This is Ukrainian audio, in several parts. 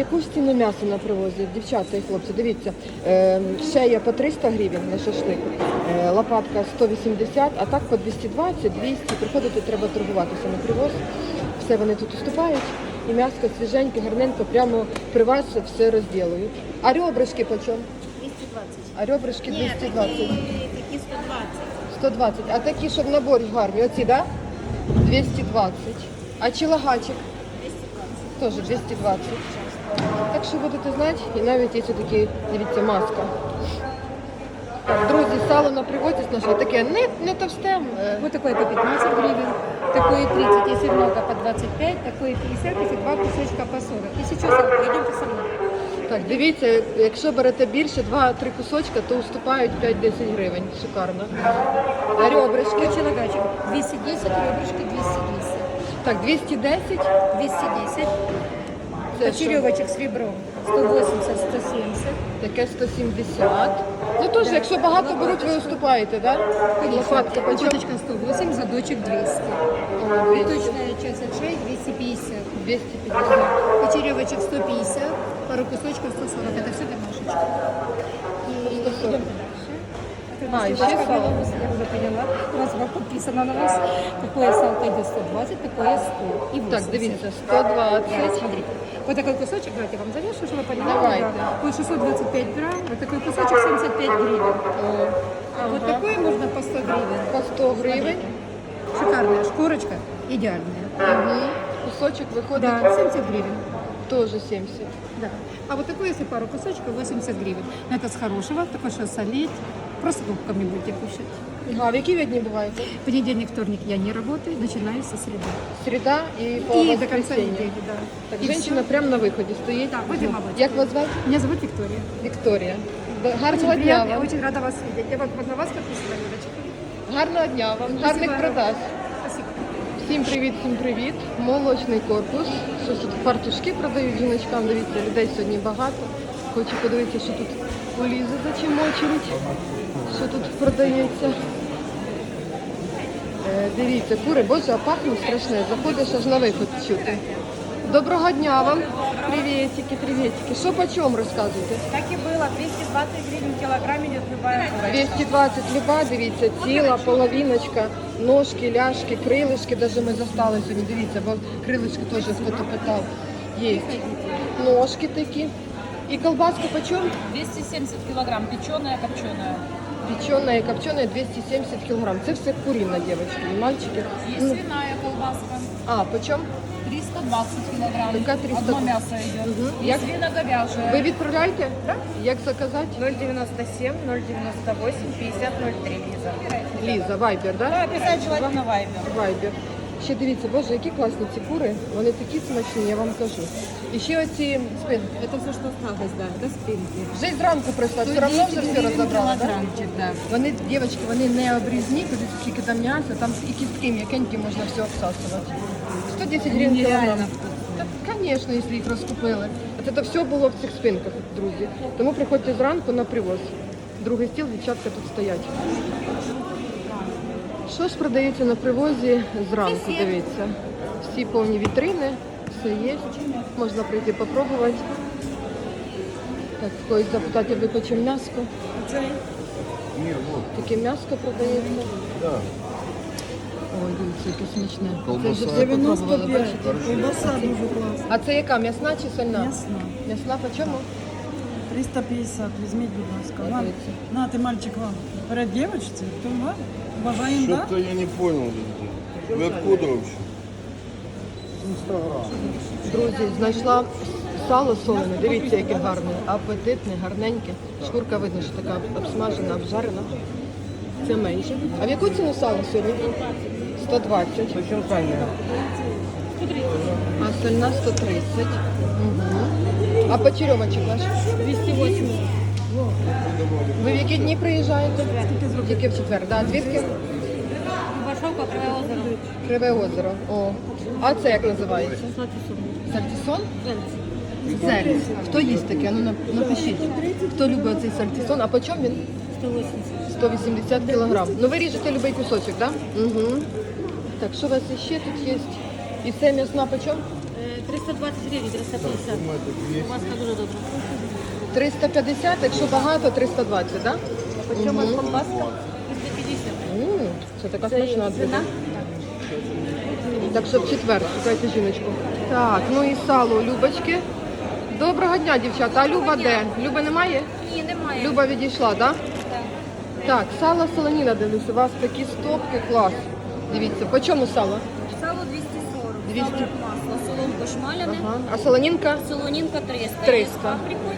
Яку ж ціну м'ясо на привозі? Дівчата і хлопці, дивіться, шея по 300 гривень на шашлик, е, лопатка 180, а так по 220, 200. Приходити треба торгуватися на привоз. Все вони тут уступають. І м'яско свіженьке, гарненько, прямо при вас все розділують. А ребрышки по чому? 220. А ребрышки Ні, 220. такі, такі 120. 120. А такі, щоб на борщ гарні, оці, да? 220. А чилагачик? 220. Теж 220. Так що будете знати, і навіть є такі, дивіться, маска. Друзі, сало на привозі наше таке не, не товсте. е, Вот такой по 15 гривен, такой 30, если много, по 25, такой 50, если два кусочка по 40. Если что, салка, идемте со мной. Так, дивіться, якщо берете більше, 2-3 кусочка, то уступають 5-10 гривень. Шикарно. А ребрышки? Кочелагачик 210, ребрышки 210. Так, 210. 210. Це що? Почеревочек с ребром 180, 170. Таке 170. Ну теж, якщо багато беруть, ви уступаєте, так? Да? Лопатка по чому? 108, задочек 200. О, 200. Точная часть от шеи 250. 250. Почеревочек 150, пару кусочков 140. Это все домашечка. И 140. идем дальше. А, нас еще белоруса, Я уже поняла. У нас вам подписано на вас. Такое салко идет 120, такое 100 и 80. Так, дивіться, 120. Да, смотрите. Вот такой кусочек, давайте я вам завешу, чтобы вы понимали. Давайте. Да. Вот 625 грамм, вот такой кусочек 75 гривен. А вот Ага. такой можно по 100 гривен. По 100 гривень. Шикарная шкурочка, идеальная. Угу. Кусочок виходить Да, 70 гривен. теж 70. Да. А вот такой, если пару кусочков, 80 гривен. Но это с хорошего, такой, солить. Просто губками будете кушать. А в які дні буваєте? Понедельник, вторник я не работаю, начинаю со среды. Середа і по И до конца воскресенье. недели, да. Так, И женщина всё. прямо на виході стоїть. Да, будемо бачити. Як вас звати? Меня зовут Виктория. Вікторія. Очень Гарного дня приятно, я вам. очень рада вас видеть. Я вот на вас подписана, Юрочка. Гарного дня вам. Гарних продаж. Спасибо. Всім привіт, всім привіт. Молочний корпус. Що тут фартушки продають жіночкам. Дивіться, людей сьогодні багато. Хочу подивитися, що тут у Лізи за чим очередь. Що тут продається. Е, дивіться, кури, боже, а пахне страшне. Заходиш аж на виход чути. Доброго дня вам. Привітики, привітики. Що по чому розказуєте? Так і було. 220 гривень кілограм йде любая курочка. 220 люба, дивіться, ціла, половиночка, ножки, ляшки, крилишки, даже ми застали сьогодні, дивіться, бо крилишки теж хто-то питав. Є. Ножки такі. І колбаска почем? 270 килограмм, печеная, копченая. Печеная і копченая 270 кілограм. Це все куріна, дівчатки і мальчики. Есть Ну, свиная колбаска, а, почем? 320 килограмм. Такая 320. Одно мясо идет. И Як- свино-говяжье. Ви відправляєте? Так. Як заказати? 097 098 50 03 Ліза. Ліза, вайбер, Да, так? писать желательно вайбер. Вайбер. Ще дивіться, боже, які класні ці кури. Вони такі смачні, я вам кажу. І ще оці спинки. Это все, что осталось, да, это спинки. Вже зранку прийшла, все одно вже все розібрали, так? да. Вони, дівчатки, вони не обрізні, подивіться, скільки там м'яса, там і кістки м'якенькі можна все обсасувати. 110 гривень кілограм. Так, звісно, якщо їх розкупили. От це все було в цих спинках, друзі. Тому приходьте зранку на привоз. Другий стіл, дівчатка тут стоять. Що ж продається на привозі зранку, дивіться. Всі повні вітрини, все є. Можна прийти попробувати. Так, когось запитати, ви по чому м'яско? Таке м'яско продається. Ой, дивіться, яке смачне. Це вже все попробували, бачите? Колбаса дуже класна. А це яка? М'ясна чи сольна? М'ясна. М'ясна по чому? 350, візьміть, будь ласка. Дивіться. на ти мальчик вам. Перед дівчинці, то вам. Бажаємо, да? Что-то я не понял. Вы откуда вообще? Друзі, знайшла сало солене. Дивіться, яке гарне, апетитне, гарненьке. Шкурка видно, що така обсмажена, обжарена. Це менше. А в яку ціну сало сьогодні? 120. А сольна 130. Угу. А почерьомочок ваш? 280. Ви в які дні приїжджаєте? Тільки в четвер. Да. Звідки? Варшавка, Кривое озеро. Криве озеро. О. А це як називається? Сальтісон? Зельць. Хто їсть таке? Ну напишіть. Хто любить цей сальтісон? А по чому він? 180. 180 кілограм. Ну ви ріжете будь-який кусочок, так? Да? Угу. Так, що у вас ще тут є? І це м'ясна по чому? 320 гривень, 350. Маска дуже добра. 350, якщо багато, 320, так? Почому Мгм. колбаска? 350. М, Це така смачна ціна? Так що в четвер, шукайте жіночку. Так, ну і сало Любочки. Доброго дня, дівчата. А Люба де? Люби немає? Ні, немає. Люба відійшла, так? Так, сало солоніна дивлюся. У вас такі стопки, клас. Дивіться, по чому сало? Сало 240. 200. Сало масло, соломко шмаляне. Ага. А солонінка? Солонинка 300. 300. Є з паприкою.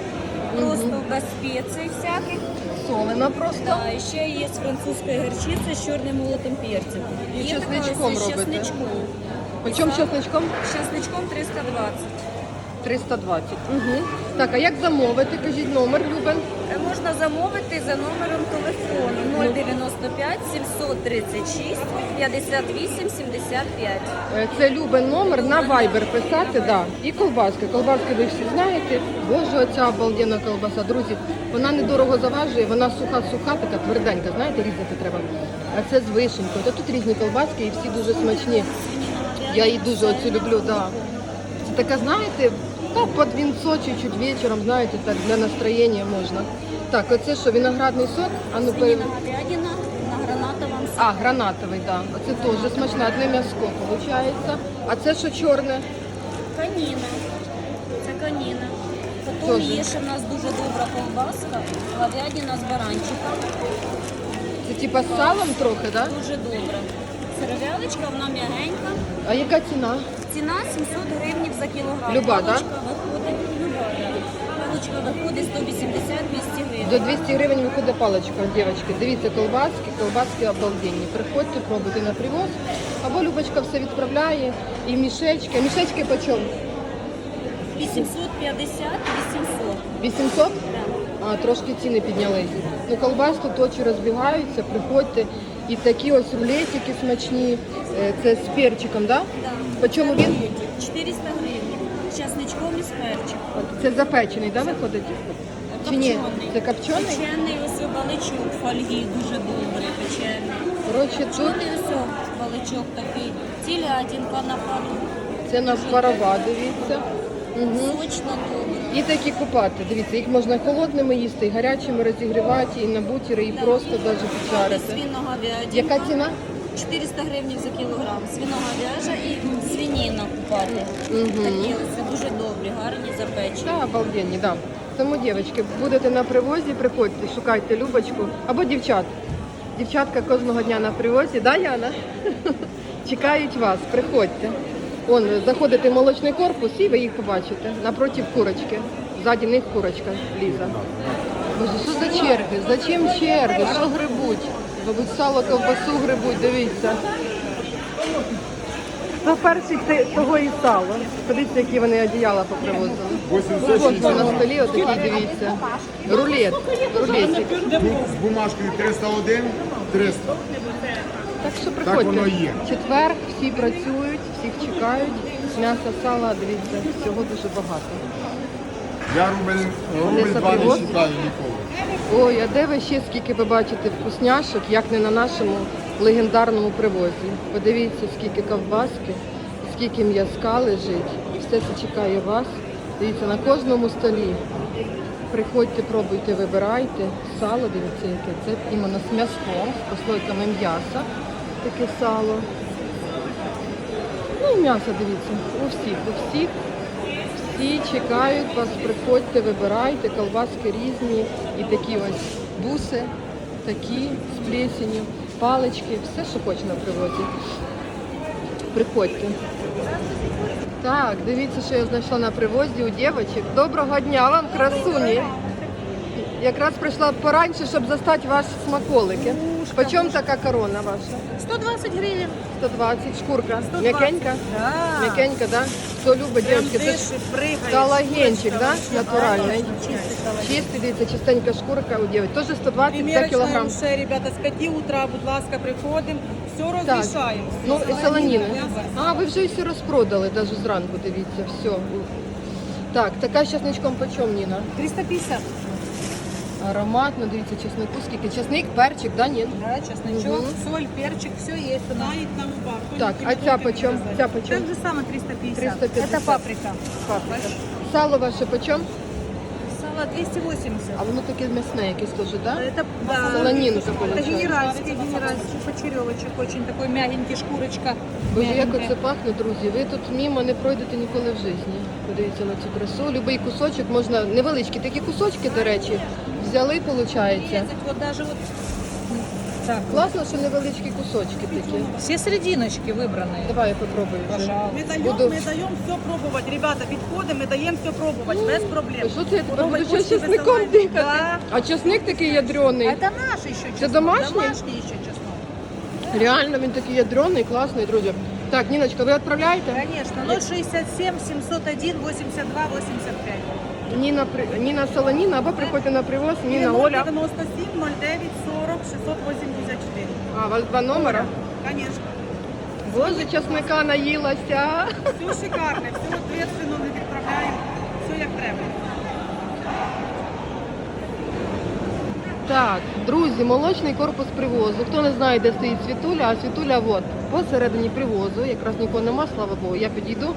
Просто без спецій всяких. Солена просто. Да, і ще є з французької горчиці з чорним молотим перцем. І Є така чесничком ось з робите? чесничком. По чому чесничком? З чесничком 320. 320. Угу. Так, а як замовити? Кажіть номер, Любен. Е, Можна замовити за номером телефону 095 736 58 75. Е, Це Любен номер на Viber писати, да. І колбаски. Колбаски ви всі знаєте. Боже, оця обалденна колбаса. Друзі, вона недорого заважує, вона суха-суха, така тверденька, знаєте, різати треба. А це з вишенькою. Та тут різні колбаски і всі дуже смачні. Я її дуже оцю люблю, да. Це така, знаєте, та під вінцо чуть-чуть вечором, знаєте, так для настроєння можна. Так, оце що, виноградний сок? А ну, Свинина говядина на гранатовому а, гранатовий, так. Да. Оце теж смачне, одне м'яско виходить. А це що чорне? Каніна. Це каніна. Потім Тоже. є ще в нас дуже добра колбаска, говядина з баранчиком. Це типа з салом трохи, так? Да? Дуже добра. Сировялочка, вона м'ягенька. А яка ціна? Ціна 700 гривень за кілограм. Люба? Паличка виходить, люба, да. Паличка виходить 180-200 гривень. До 200 гривень виходить паличка, дівчатки. Дивіться, колбаски, колбаски обалденні. Приходьте, пробуйте на привоз. Або Любочка все відправляє. І мішечки. Мішечки по чому? 850 800. 800? Да. А, трошки ціни піднялись. Ну, колбас тут очі розбігаються, приходьте. І такі ось рулетики смачні. Е, Це з перчиком? Да? Да. Чому він? 400 гривень. З часничком і з перчиком. Це запечений, да, виходить? Чи ні? Копчений. Це копчений? Печений ось баличок фольги, дуже добрий печений. Коротше, тут Чорний ось баличок такий. Телятинка на пару. це на парова, дивіться. Сочно добре. І такі купати. Дивіться, їх можна холодними їсти, і гарячими розігрівати, і на бутіри, і просто навіть піджарити. Свиноговядина. Яка ціна? 400 гривень за кілограм. Свиноговяжа і свиніна купати. Такі ось дуже добрі, гарні запечені. Так, обалденні, да. Тому, дівчатки, будете на привозі, приходьте, шукайте Любочку або дівчат. Дівчатка кожного дня на привозі, да, Яна? Чекають вас, приходьте. Он, заходите в молочний корпус і ви їх побачите. Напротив курочки. Ззаді них курочка Ліза. Боже, що за черги? Зачем черги? Що грибуть? Мабуть, сало, ковбасу грибуть, дивіться. Перший те- того і сало. Подивіться, які вони одіяла попривозили. Ось на столі, отакі, дивіться. Рулет, рулетик. З бумажкою 301, 300. Так що воно приходьте. є. Четвер, всі працюють, всіх чекають. М'ясо, сала, дивіться, всього дуже багато. Я рубль, рубль два не вважаю ніколи. Ой, а де ви ще скільки ви бачите вкусняшок, як не на нашому легендарному привозі. Подивіться, скільки ковбаски, скільки м'язка лежить. І все це чекає вас. Дивіться, на кожному столі. Приходьте, пробуйте, вибирайте. Сало, дивіться, яке. Це іменно з м'язком, з прослойками м'яса. Таке сало. І м'ясо, дивіться, у всіх, у всіх. Всі чекають вас, приходьте, вибирайте, колбаски різні і такі ось буси, такі з плесенью, палички, все, що хоче на привозі. Приходьте. Так, дивіться, що я знайшла на привозі у дівчаток. Доброго дня вам, красуні. Якраз прийшла пораніше, щоб застати ваші смаколики. Почому така корона ваша? 120 гривень. 120, шкурка. 120. М'якенька? Да. М'якенька, да? Хто любить, Прям дівчатки, це ж дышит, прыгает. Колагенчик, да, Вообще, натуральный? Чистый коллаген. Чистий, дивіться, чистенька шкурка у дівчат. Теж 120 за Примірочна кілограм. вже, ребята, з 5 утра, будь ласка, приходимо, все Так. розрішаємо. Ну, і солоніни. м'ясо. А, ви вже все розпродали, навіть зранку, дивіться, все. Так, така з часничком почем, Ніна? 350. Ароматно, дивіться, чеснику скільки. Чесник, перчик, да, ні? Да, чесночок, соль, перчик, все есть. Знает там бар. Так, а ця почем? Ця почем? Так же самое 350. 350. Это паприка. Паприка. Сало ваше почем? Сало 280. А воно таке м'ясне якесь теж, да? Это, да, Солонинка это получается. генеральский, генеральский почеревочек, очень такой мягенький, шкурочка. Боже, як мягенькая. оце пахне, друзі. Ви тут мимо не пройдете ніколи в житті. Подивіться на цю красу. Любий кусочок можна, невеличкі такі кусочки, до речі, взяли, виходить. Резать вот даже вот так. Класно, що невеличкі кусочки такі. Все серединочки выбранные. Давай я попробую. вже. Ми даємо, Буду- ми даємо все пробувати. Ребята, підходимо, ми даємо все пробувати, без проблем. Що це я тепер Пробуй, буду ще кошти чесником висилаємо. дихати? Да. А чесник такий ядрений. Это наш еще чеснок. домашний? Домашний еще чеснок. Реально він такий ядрений, класний, друзі. Так, Ніночка, ви відправляєте? Конечно. 067 701 82 85. Ніна, При- Ніна Солоніна, або приходьте на привоз, Ніна Оля. 97 09 40 684. А, у вас два номера? Конечно. Боже, чесника наїлася. Все шикарне, все відповідально ми відправляємо, все як треба. Так, друзі, молочний корпус привозу. Хто не знає, де стоїть світуля, а світуля от посередині привозу. Якраз нікого нема, слава Богу. Я підійду.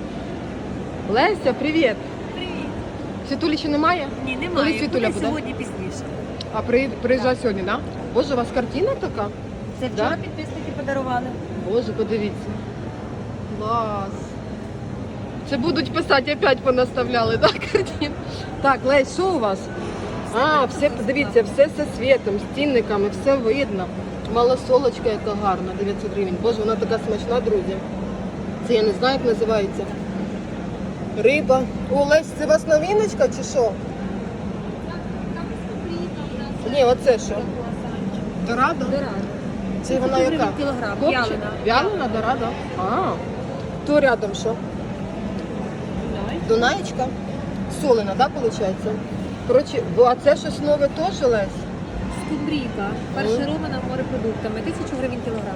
Леся, привіт. Привіт. Світулі ще немає? Ні, Коли немає. світуля Буде сьогодні пізніше. А при, приїжджай сьогодні, так? Да? Боже, у вас картина така? Це вчора Да? підписники подарували. Боже, подивіться. Клас. Це будуть писати, опять понаставляли, так, картин? Так, Лесь, що у вас? А, все, дивіться, все зі світом, з цінниками, все видно. Малосолочка, яка гарна, 900 гривень. Боже, вона така смачна, друзі. Це я не знаю, як називається. Риба. О, Лесь, це у вас новиночка чи що? Ні, оце що? Дорадо? Це вона яка? кілограм, Копче? вялена. Вялена, дорадо? А, то рядом що? Дунаєчка? Солена, да, виходить? Коротше, бо а це щось нове теж, Лесь? Скумбрійка, фарширована морепродуктами. Тисячу гривень кілограм.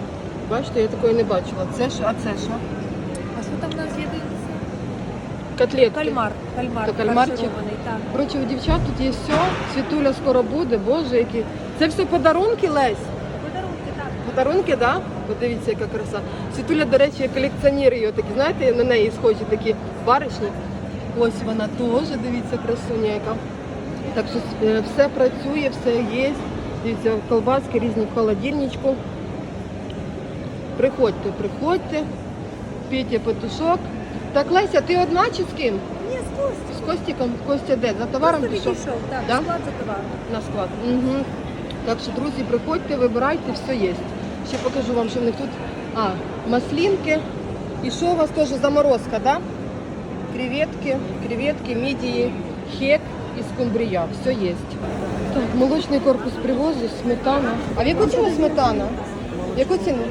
Бачите, я такої не бачила. Це що? А це що? А що там в нас є? Котлетки. Кальмар. Кальмар. То кальмарчик? фарширований, так. Коротше, у дівчат тут є все. Світуля скоро буде, боже, які. Це все подарунки, Лесь? Подарунки, так. Подарунки, да? Подивіться, яка краса. Світуля, до речі, колекціонер її такі, знаєте, на неї схожі такі баришні. Ось вона теж, дивіться, красуня яка. Так що е, все працює, все є. Дивіться, колбаски різні в холодильничку. Приходьте, приходьте. Петя Петушок. Так, Леся, ти одна чи з ким? Ні, з Костю. З Костіком? Костя де? За товаром Просто пішов? відійшов, так. Да? Склад за товар. на склад. Угу. Так що, друзі, приходьте, вибирайте, все є. Ще покажу вам, що в них тут. А, маслинки. І що у вас теж заморозка, да? Креветки, креветки, мідії, хек і скумбрія. Все є. Так, молочний корпус привозу, сметана. А в яку ціну сметана? В яку ціну?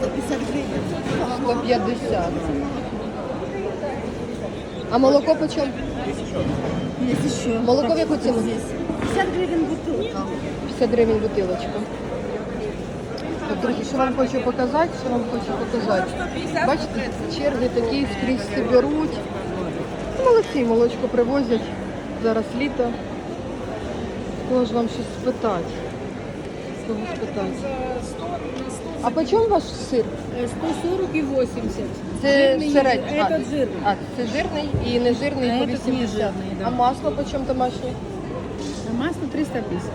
150 гривень. 150. А молоко по чому? Молоко в яку ціну? 50 гривень бутилка. 50 гривень бутилочка. Так, друзі, що вам хочу показати, що вам хочу показати. Бачите, черги такі скрізь всі беруть. Молодці, молочко привозять. Зараз літо. Кого ж вам щось спитати? Кого спитати? А по чому ваш сир? 140 и 80. Це Жирний, середній. Этот жирный. А, це жирний і нежирний А по этот 80. нежирний, да. А масло по чому домашнє? А масло 350.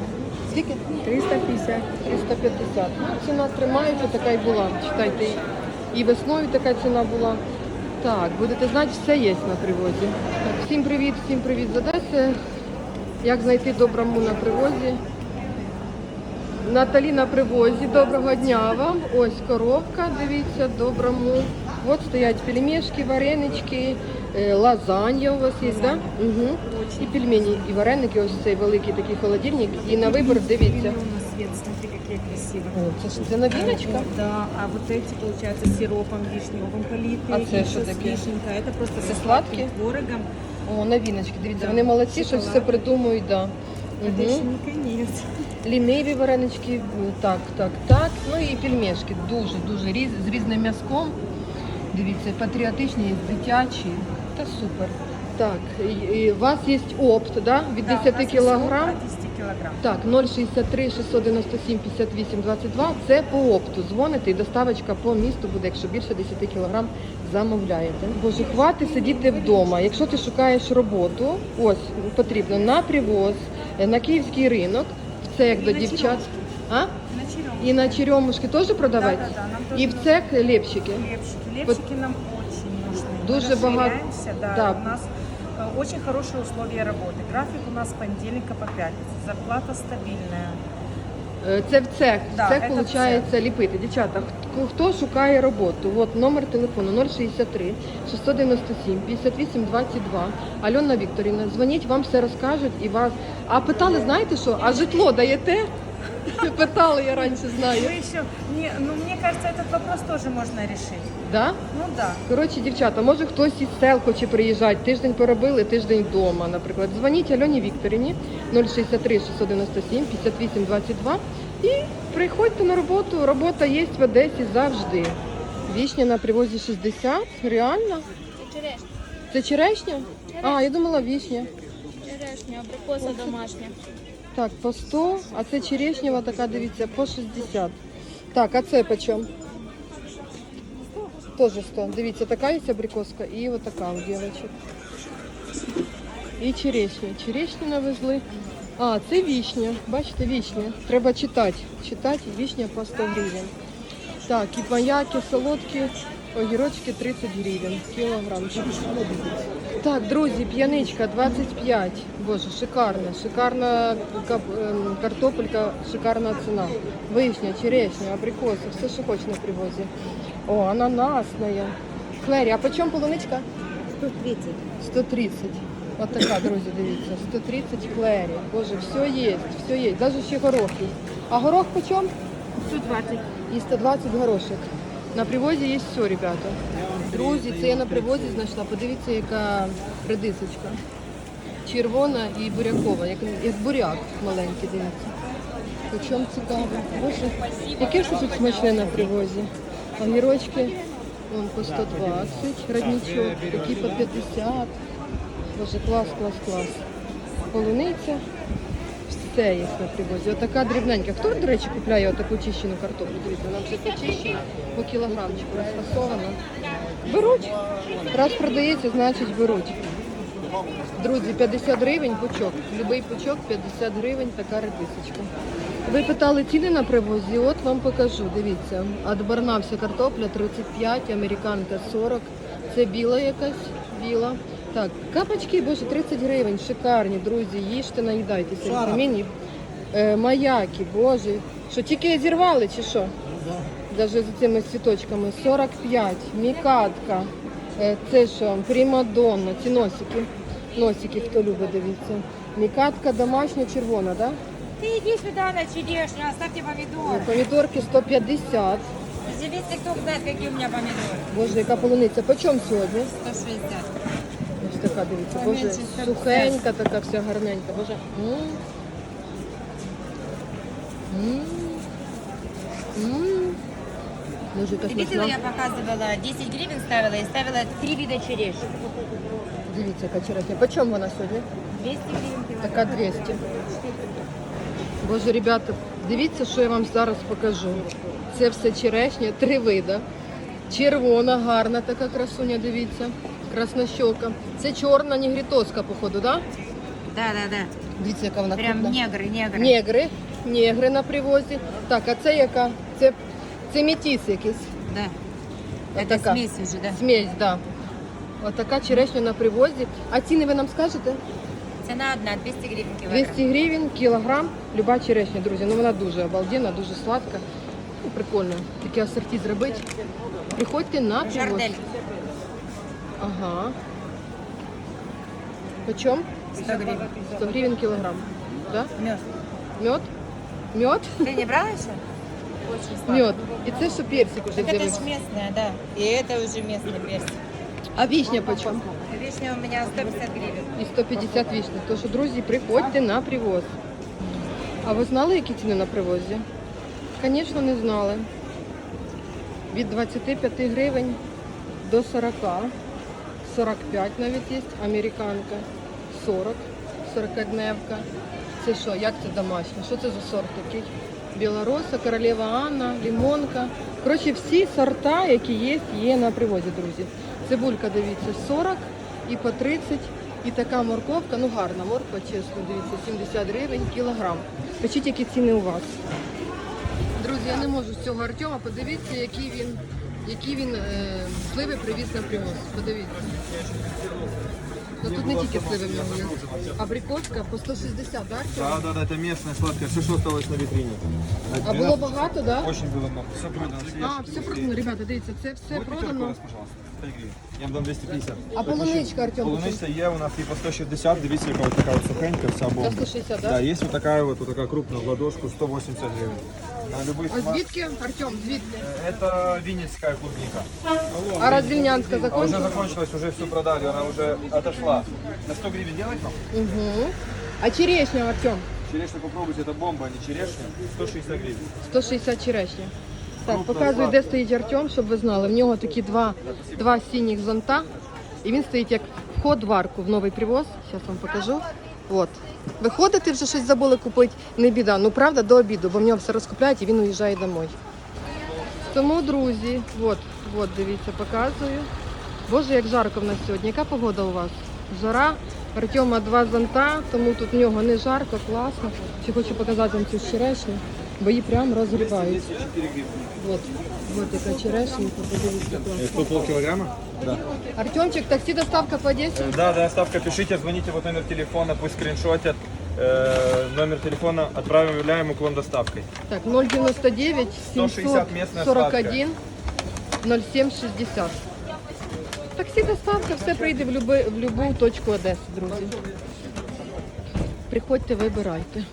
Скільки? 350. 350. Ну, ціна тримається, така й була. Читайте, і- і весною така ціна була. Так, будете знати, все є на привозі. Так, всім привіт, всім привіт з Одеси. Як знайти доброму на привозі? Наталі на привозі. Доброго дня вам. Ось коробка, дивіться, доброму. От стоять пельмешки, варенички, е, лазанья у вас є, так? Да? Угу. І пельмені, і вареники, ось цей великий такий холодильник. І на вибір дивіться. У нас свет, смотри, какие красивые. О, це ж це новиночка? Да, а вот эти, получается, с сиропом вишневым политые. А це еще що с таке? вишенькой. Это просто Це со сладкі? сладким творогом. О, новиночки. Дивіться, Да. вони молодці, щось все Шоколад. придумують, да. Это Угу. еще не конец. Ліниві варенички, так, так, так. Ну і пельмешки дуже, дуже різ, з різним м'язком. Дивіться, патріотичні, дитячі. Та супер. Так, і, і у вас є опт, да? від Да, у 10 нас кілограм. сироп 10 килограмм. Так, 063 697 58 22. Це по опту. Дзвоните і доставочка по місту буде, якщо більше 10 кг замовляєте. Боже, хвати сидіти вдома. Якщо ти шукаєш роботу, ось потрібно на привоз, е, на київський ринок Це як до на дівчат. А? На черемуху. І на черемушки теж продавати? Да-да-да, нам теж І в цех лепщики. Лепчики. Лепчики нам очень нужны. Мы Дуже багато- расширяемся, Да, да. У нас э, очень хорошие условия работы. График у нас с понедельника по пятницу. Зарплата стабильная. Е, Це в цех. Да, цех це виходить ліпити. Дівчата, хто, хто шукає роботу? От номер телефону 063 697 58 22. Альона Вікторівна, дзвоніть, вам все розкажуть і вас. А питали, знаєте що? А житло даєте? Питали, я раніше знаю. Мы еще, не, ну мне кажется, этот вопрос тоже можно решить. Да? Ну да. Коротше, дівчата, може хтось із сел хоче приїжджати, тиждень поробили, тиждень вдома, наприклад. Дзвоніть Альоні Вікторівні 063 697 58 22 і приходьте на роботу. Робота є в Одесі завжди. Вішня на привозі 60. Реально? Черешня. Це черешня? А, я думала вішня. Черешня, абрикоса домашня. Так, по 100, а це черешнева така, дивіться, по 60. Так, а це по чому? Тоже 100. Дивіться, така є абрикоска і от така у дівчаток. І черешня. Черешню навезли. А, це вішня. Бачите, вішня. Треба читати. Читати вішня по 100 гривень. Так, і маяки, солодкі, огірочки 30 гривень. Кілограмчик. Так, друзі, п'яничка 25. Боже, шикарна, шикарна ем, картопелька, шикарна ціна. Вишня, черешня, абрикоси, все, що хочеш на привозі. О, ананасна. Клері, а по чому полуничка? 130. 130. От така, друзі, дивіться. 130 клері. Боже, все є, все є. Навіть ще горох є. А горох по чому? 120. І 120 горошек. На привозі є все, ребята. Друзі, це я на привозі знайшла. Подивіться, яка редисочка. Червона і бурякова, як, як буряк маленький, дивіться. По чому цікаво? Боже, яке все тут смачне на привозі? Огірочки вон по 120, родничок, такі по 50. Боже, клас, клас, клас. Полуниця. Все є на привозі. Отака дрібненька. Хто, до речі, купляє отаку чищену картоплю? Дивіться, вона вже почищена по кілограмчику, розфасована. Беруть. Раз продається, значить беруть. Друзі, 50 гривень пучок. Любий пучок 50 гривень, така редисочка. Ви питали ціни на привозі, от вам покажу. Дивіться. Отборна вся картопля 35, американка 40. Це біла якась, біла. Так, капочки, боже, 30 гривень, шикарні, друзі, їжте, наїдайтеся. Мені. Е, маяки, боже. Що, тільки зірвали чи що? Даже з цими цвіточками. 45, мікатка. Е, Це що, примадонна, ці носики. Носики, хто любить, дивіться. Мікатка домашня, червона, так? Да? Ты иди сюда на черешню, оставьте помидоры. Помідорки 150. Зависит, кто знает, какие у меня помидоры. Боже, яка полуниця. По чому сьогодні? 160. Така, дивіться, боже, сухенька така вся гарненька. Боже. М. М. М. Видела, я показывала, 10 гривен ставила и ставила 3 вида черешни. Дивіться, яка черешня. По чому вона сьогодні? 200 гривен килограмм. Така 200. Боже, ребята, дивіться, що я вам зараз покажу. Це все черешня, три вида. Червона, гарна така красуня, дивіться. Краснощока. Це чорна нігрітоска, походу, да? Да, да, да. Дивіться, яка вона Прям крупна. негры, негры. Негри, негри на привозі. Так, а це яка? Це, це метіс якийсь. Да. Вот Это такая. смесь уже, да. Смесь, да. Ось така черешня на привозі. А ціни ви нам скажете? Цена одна, 200 гривен килограмм. 200 гривень, кілограм, люба черешня, друзі. Ну вона дуже обалденна, дуже сладка. Ну, прикольно. Таке асорті зробити. Приходьте на привоз. Жардель. Ага. Почем? 100 гривен. 100 гривень кілограм. Да? Мед. Мед? Мед? Ты не брала еще? Очень сладкий. Мед. І це що персик уже Так это з'явився. ж местная, да. И это уже местный персик. А вишня почем? Вишня у меня 150 гривен. І 150 вишні. Тож, друзі, приходьте на привоз. А ви знали, які ціни на привозі? Звісно, не знали. Від 25 гривень до 40. 45 навіть є. Американка 40. 40-дневка. Це що, як це домашнє? Що це за сорт такий? Білороса, королева Анна, лимонка. Коротше, всі сорта, які є, є на привозі, друзі. Цибулька, дивіться, 40 і по 30. І така морковка, ну гарна морква, чесно, дивіться, 70 гривень кілограм. Пишіть, які ціни у вас. Друзі, я не можу з цього Артема. Подивіться, які він, які він е, сливи привіз на привоз. Подивіться. Ну тут не тільки сливи в нього є. Абрикоска по 160, так? Да, да, да, это местное сладкое. Все, что осталось на витрине. А було багато, так? Да? Очень было много. Все продано. А, все продано, ребята, дивіться, це все Вот пятерку продано. нас, пожалуйста. 5 гривен. Я вам дам 250. А полуничка, Артем, Полуниця є у нас і по 160. Дивіться, яка ось така от сухенька, вся бомба. 160, Да, да? есть вот такая вот, вот такая крупная в ладошку, 180 гривен. На любой А смак. звідки, Артем, звідки? Это винницкая клубника. А Розвільнянська А уже закончилась? закончилась, уже все продали, она уже отошла. На 100 гривен делать вам? Угу. А черешня, Артем? Черешню попробуйте, это бомба, а не черешня. 160 гривен. 160 черешня. Так, показую, де стоїть Артем, щоб ви знали. В нього такі два, два синіх зонта. І він стоїть як вход в арку в новий привоз. Зараз вам покажу. От. Виходити, вже щось забули купити, не біда. Ну правда, до обіду, бо в нього все розкупляють і він уїжджає домой. Тому, друзі, от, от, дивіться, показую. Боже, як жарко в нас сьогодні. Яка погода у вас? Жара. Артема два зонта, тому тут в нього не жарко, класно. Ще хочу показати вам цю черешню, бо її прям розгрібають. От, от яка черешенька, подивіться, класно. Что, полкилограмма? Да. Артемчик, таксі доставка по Одесі? Да, да, ставка, пишите, звоните, вот номер телефона, пусть скриншотят. Э, номер телефона отправляем уклон доставкой. Так, 099 160 местная 741 0760. Таксі доставка, все прийде в, люби, в любу точку Одеси, друзі. Приходьте, вибирайте.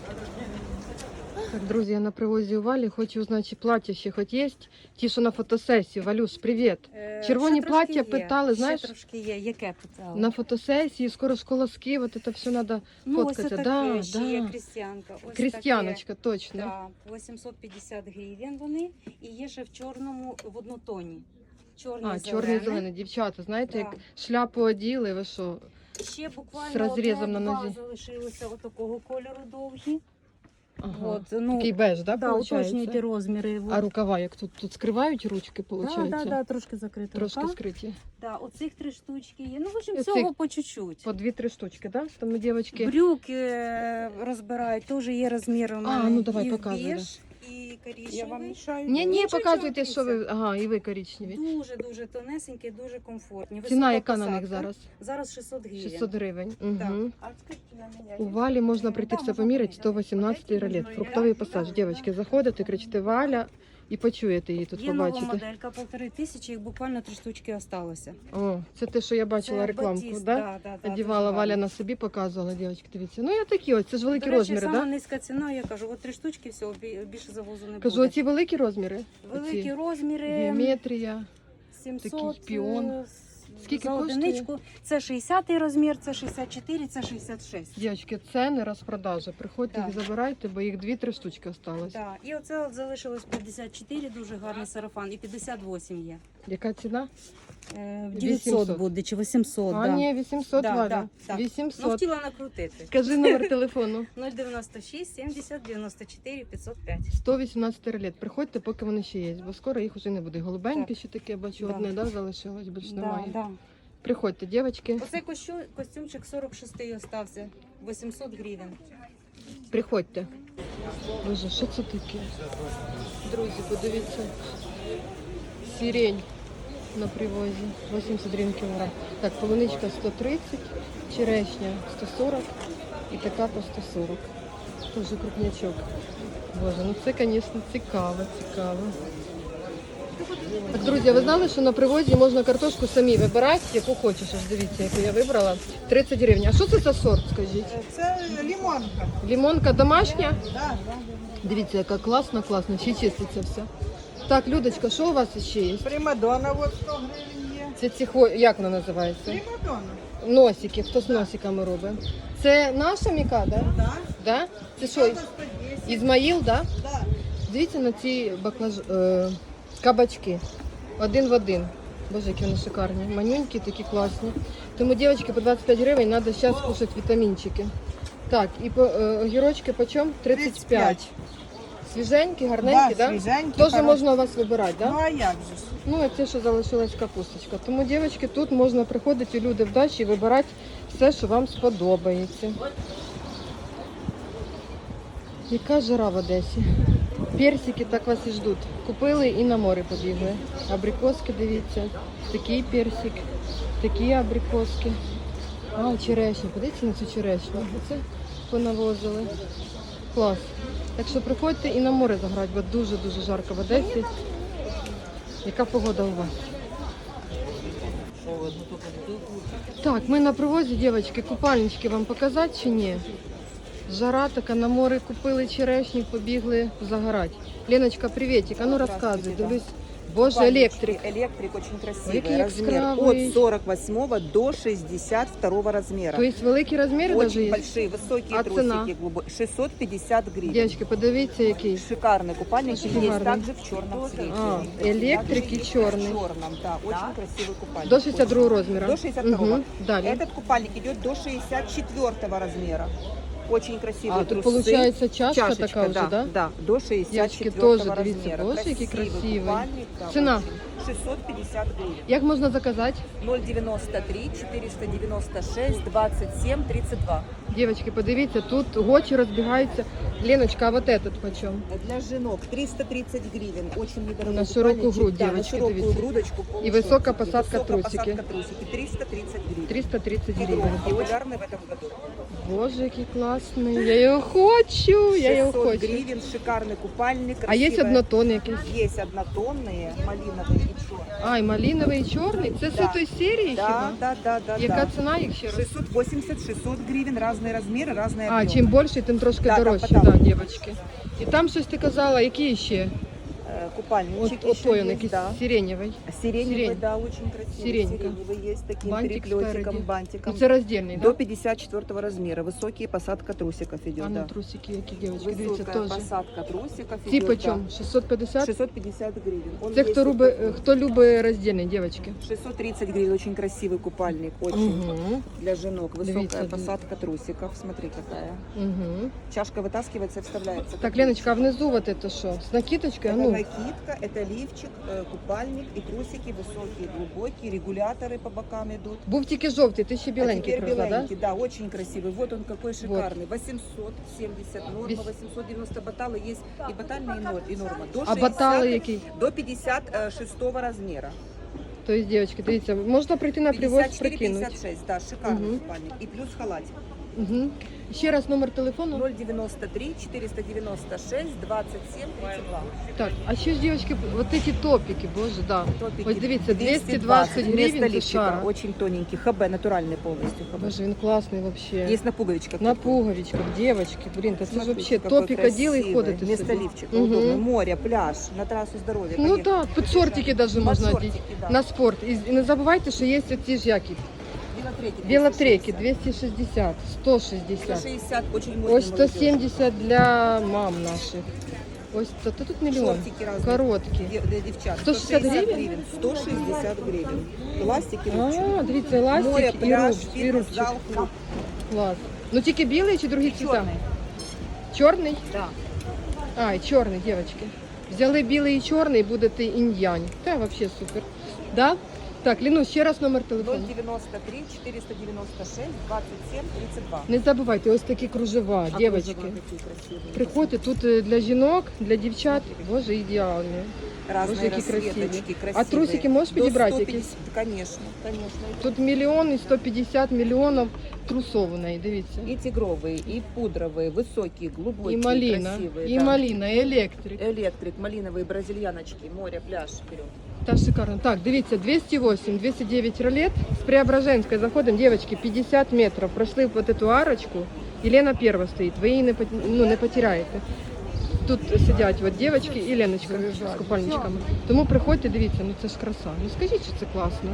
Так, друзі, я на привозі у Валі, хочу узнати, чи плаття ще хоч є. Ті, що на фотосесію. Валюш, привіт. Червоні плаття питали, знаєш, Ще трошки є. Яке питали? на фотосесії, скоро з Києва, це все треба ну, ось фоткати. таке, Да, ще є да. крістіанка. Ось Крістіаночка, точно. Таке, да, 850 гривень вони. І є ще в чорному, в однотоні. Чорний, А, чорний зелений, дівчата, знаєте, Да. як шляпу оділи, ви що? Ще буквально з розрізом одне, на два нозі. залишилося отакого кольору довгі. Ага. От, ну, Такий беж, да, да, получається? уточнюйте розміри. А рукава як тут? Тут скривають ручки, да, виходить? да, да, трошки закрита Трошки рука. скриті. Да, оцих три штучки є. Ну, в общем, Оцих всього по чуть-чуть. По дві-три штучки, да? Тому дівчатки. Брюки е, розбирають, теж є розміри у А, мене. ну давай, показуй, біж, і коричневий. Я вам мешаю. Ні, ні, Нічого, показуйте, що ви. Ага, і ви коричневі. Дуже дуже тонесенькі, дуже комфортні. Ціна Висока яка на них зараз? Зараз 600 гривень. 600 гривень. Угу. А на. У Валі можна прийти все поміряти, 118 ролет. Фруктовий пасаж. Дівчатки, заходите, кричите Валя і почуєте її тут, Є нова побачите. моделька, полтори тисячі, їх буквально три штучки осталося. О, це те, що я бачила Це рекламку, батіст, да? да, да, да, Одівала дуже Валя гарно. на собі, показувала, дівчатки, дивіться. Ну я такі ось, це ж великі До речі, розміри, сама да? низька ціна, я кажу, от три штучки, все, бі- більше завозу не Кажу, буде. оці великі розміри. Великі оці. розміри, Геометрія. 700 такий піон. е, Скільки за коштує? одиничку. Це 60 розмір, це 64, це 66. Дівчатки, це не розпродажа. Приходьте Так. їх забирайте, бо їх дві-три штучки осталось. Так, і оце от залишилось 54, дуже гарний сарафан, і 58 є. Яка ціна? Е, 800 900 буде, чи 800, а, да. ні, 800 Да, Валя. да, так. Ну, хотіла накрутити. Скажи номер телефону. 096 70 94 505. 118 ролет. Приходьте, поки вони ще є, бо скоро їх вже не буде. Голубеньке Так. ще таке, бачу, Да. одне да, залишилось, більш Да, немає. да. Приходьте, дівчатки, Оцей костюм, костюмчик 46 остався, 800 гривень. приходьте. Боже, що це таке? Друзі, подивіться. Сирень на привозі. 80 гривень кілограм. Так, полуничка 130, черешня 140 і така по 140. Тоже крупнячок. Боже, ну це, звісно, цікаво, цікаво. Так, друзі, ви знали, що на привозі можна картошку самі вибирати, яку хочеш. Ось дивіться, яку я вибрала. 30 гривень. А що це за сорт, скажіть? Це лимонка. Лімонка домашня? Да, да. Дивіться, яка класна, класна. Ще чиститься все. Так, Людочка, що у вас ще є? Примадонна от 100 гривень є. Це ці хво... як вона називається? Примадонна. Носики, хто з носиками робить? Це наша міка, да? Да. Да? Це що, Це 110. Ізмаїл, да? Да. Дивіться на ці баклаж... е... кабачки. Один в один. Боже, які вони шикарні. Манюнькі, такі класні. Тому, дівчатки, по 25 гривень треба зараз кушати вітамінчики. Так, і по, е, огірочки почем? 35. Свіженькі, гарненькі, Да, свіженькі, Теж хороші. можна у вас вибирати, да? Ну а як же ж? Ну, а це що залишилась капусточка. Тому, дівчатки, тут можна приходити люди в дачі і вибирати все, що вам сподобається. Яка жара в Одесі? Персики так вас і ждуть. Купили і на море побігли. Абрикоски, дивіться. Такий персик, такі абрикоски. А, черешня. Подивіться на цю черешню. Оце понавозили. Клас. Так що приходьте і на море заграти, бо дуже-дуже жарко в Одесі. Яка погода у вас? Так, ми на привозі, дівчатки, купальнички вам показати чи ні? Жара така, на море купили черешню, побігли загорати. Леночка, приветик, а ну розказуй, дивлюсь. Боже, електрик. Электрик очень красивый. Який размер яскравий. от 48 до 62 размера. То есть великі розміри очень даже є? большие, высокие А трусики, цена? глубокие. 650 гривен. Дівчатки, подивіться, який. Шикарный купальник. Очень Есть гарный. также в черном цвете. А, электрик и Также есть черный. В черном, да. Очень красивый купальник. До 62 розміра. До 62. Угу. Далі. Этот купальник идет до 64 размера. Очень красивые А, тут трусы. получается чашка Чашечка, такая уже, да? Да, до 64 Девочки, тоже, дивіться, боже, купальник, да, Ціна? очень. 650 гривен. Як можна заказати? 093 496 27 32. Дівчатки, подивіться, тут гочі розбігаються. Леночка, а вот этот почем? Для женок 330 гривен. Очень недорогой На широкую купальничек. грудь, да, на девочки, широкую дивіться. грудочку. И высокая полушортики. посадка Высокая трусики. посадка трусики. 330 гривен. 330 И гривень. громкий, популярный в этом году. Боже, який класний. Я його хочу, я його 600 хочу. гривен, шикарный купальник. А є красивая- однотон якийсь? Есть однотонные, малиновые и черные. А, і малиновий і чорний. Це Да. з цієї серії Да, хіба? да, да, да. Яка да. ціна їх ще раз? 680-600 гривен, разные размеры, разные А, объемы. чим більше, тим трошки Да, там дорожче, потому. да, дівчатки. І там щось ти казала, які ще? Э, Купальничек От, от еще той он есть, якийсь да. сиренєвий. Сиреневый, Сирень. да, очень красивый. Сиренька. Сиреневый есть таким Бантик переплетиком, спереді. бантиком. Ну, це роздільний, До да? 54 размера. Высокие посадка трусиков идет, А ну да. трусики, які дівчатки, дивіться, Высокая теж. посадка трусиков Ці идет, почем? да. 650? 650 гривен. Он Це есть хто вот любить, такой. хто любить роздільний, дівчатки. 630 гривен, очень красивый купальник, очень Угу. для женок. Высокая Дивіться, посадка трусиков, смотри какая. Угу. Чашка вытаскивается и вставляется. Так, Леночка, а внизу вот это що? З накидочкою? А Это ну, накидка, это лифчик, э, купальник и трусики высокие, глубокие, регуляторы по бокам идут. був тільки жовтий, ти ще а біленький теперь привезла, да? беленький, да? очень красивый. Вот он какой шикарный. 870 норма, Вес- 890 баталы есть и батальная, и, нор- и норма. До А 60 батали які? До 56 размера. Тобто, дівчатки, дивіться, можна прийти на привоз, 54-56, прикинути. да, шикарный Мгм. купальник. И плюс халатик. Угу. Ще раз номер телефону. 093 496 27 32. Так, а ще ж, дівчатки, вот эти топики, боже, да. Топики Ось дивіться, 220 вместо гривень за лифчика. шара. Очень тоненький. ХБ натуральный полностью. ХБ. Боже, він класний вообще. Есть на пуговичках. На такой. пуговичках, девочки, блин, та це ж Смотрите, вообще какой топик оділи і красивый. ходите Вместо собі. лифчика. Мгм. Удобно. Море, пляж, на трассу здоровья. Ну поехали. так, під шортики даже Под можна шортики, одіти. да. На спорт. І, і не забувайте, що є ці ж які. Велотреки. Білотреки 260. 260, 160. 160 очень модно. Ось 170 для мам наших. Ось це та тут мільйон. Шортики разные. Короткі. Для девчат. 160 гривен? 160 гривен. Эластик и рубчик. А, дивіться, Море, еластик і, пляж, руб, і фитнес, рубчик. зал, клуб. Клас. Ну тільки білий чи другі цвіта? Черный. Чорний? Да. А, і чорний, дівчатки. Взяли білий і чорний, будете інь-янь. Та взагалі супер. Да? Так, Ліну, ще раз номер телефону. 093 496 27 32. Не забувайте, ось такі кружева, А дівчатки. кружева какие красивые. Приходьте, тут е, для жінок, для дівчат, боже, ідеальні. Разные Боже, які расцветочки, красиві. красивые. А трусики можеш До підібрати 150, якісь? Конечно, конечно. Тут мільйон і 150 мільйонів трусов у неї, дивіться. И тигровые, и пудровые, высокие, глубокие, І маліна, красивые. і да. маліна, і електрик. Электрик, малиновые бразильяночки, море, пляж, вперед. Та шикарно. Так, дивіться, 208, 209 ролет. З Преображенської заходимо, дівчатки, 50 метрів. Пройшли по эту арочку. Єлена перша стоїть, ви її не, ну, не потеряєте. Тут сидять от дівчатки і Леночка з купальничками. Тому приходьте, дивіться, ну це ж краса. Ну скажіть, що це класно.